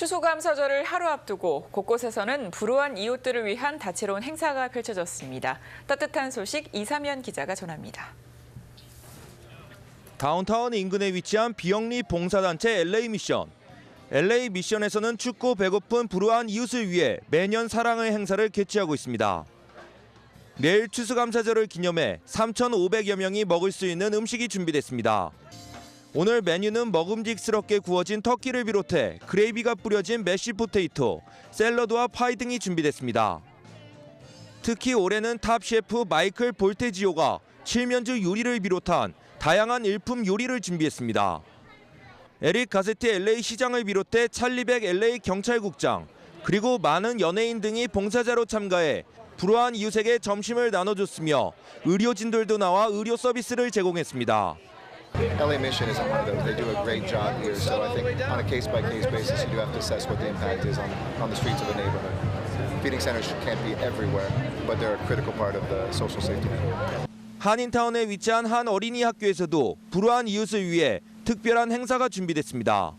추수감사절을 하루 앞두고 곳곳에서는 불우한 이웃들을 위한 다채로운 행사가 펼쳐졌습니다. 따뜻한 소식 이사면 기자가 전합니다. 다운타운 인근에 위치한 비영리 봉사단체 LA 미션. LA 미션에서는 춥고 배고픈 불우한 이웃을 위해 매년 사랑의 행사를 개최하고 있습니다. 내일 추수감사절을 기념해 3,500여 명이 먹을 수 있는 음식이 준비됐습니다. 오늘 메뉴는 먹음직스럽게 구워진 터키를 비롯해 그레이비가 뿌려진 메쉬 포테이토, 샐러드와 파이 등이 준비됐습니다. 특히 올해는 탑 셰프 마이클 볼테지오가 칠면조 요리를 비롯한 다양한 일품 요리를 준비했습니다. 에릭 가세티 LA 시장을 비롯해 찰리백 LA 경찰국장 그리고 많은 연예인 등이 봉사자로 참가해 불우한 이웃에게 점심을 나눠줬으며 의료진들도 나와 의료 서비스를 제공했습니다. LA Mission isn't one of those. They do a great job here. So I think on a case by case basis, you do have to assess what the impact is on, on the streets of a neighborhood. Feeding centers can't be everywhere, but they're a critical part of the social safety net. 한인타운에 위치한 한 어린이 학교에서도 불우한 이웃을 위해 특별한 행사가 준비됐습니다.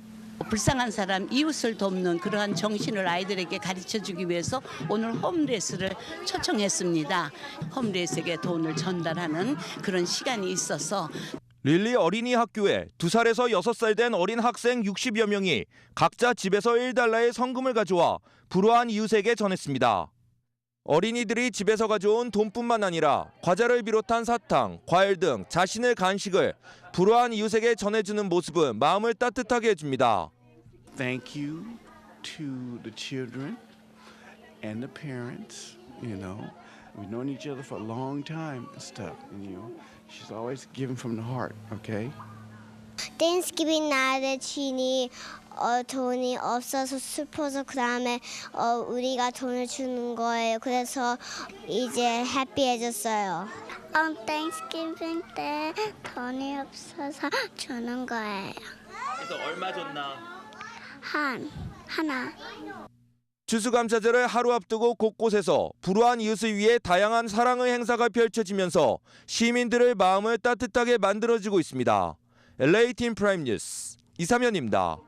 불쌍한 사람 이웃을 돕는 그러한 정신을 아이들에게 가르쳐 주기 위해서 오늘 홈레스를 초청했습니다. 홈레스에게 돈을 전달하는 그런 시간이 있어서 릴리 어린이 학교에 2살에서 6살 된 어린 학생 60여 명이 각자 집에서 1달러의 성금을 가져와 불우한 이웃에게 전했습니다. 어린이들이 집에서 가져온 돈뿐만 아니라 과자를 비롯한 사탕, 과일 등 자신의 간식을 불우한 이웃에게 전해주는 모습은 마음을 따뜻하게 해줍니다. thank you to the children and the parents. You know, we've known each other for a long time and stuff. And you know, she's always giving from the heart. Okay. 땡스기빙 날에 주인이 어, 돈이 없어서 슬퍼서 그 다음에 어, 우리가 돈을 주는 거예요. 그래서 이제 해피해졌어요. 어, 땡스기빙 때 돈이 없어서 주는 거예요. 그래서 얼마 줬나? 한 하나. 추수감사절을 하루 앞두고 곳곳에서 불우한 이웃을 위해 다양한 사랑의 행사가 펼쳐지면서 시민들의 마음을 따뜻하게 만들어주고 있습니다. LA 팀 프라임 뉴스 이사면입니다.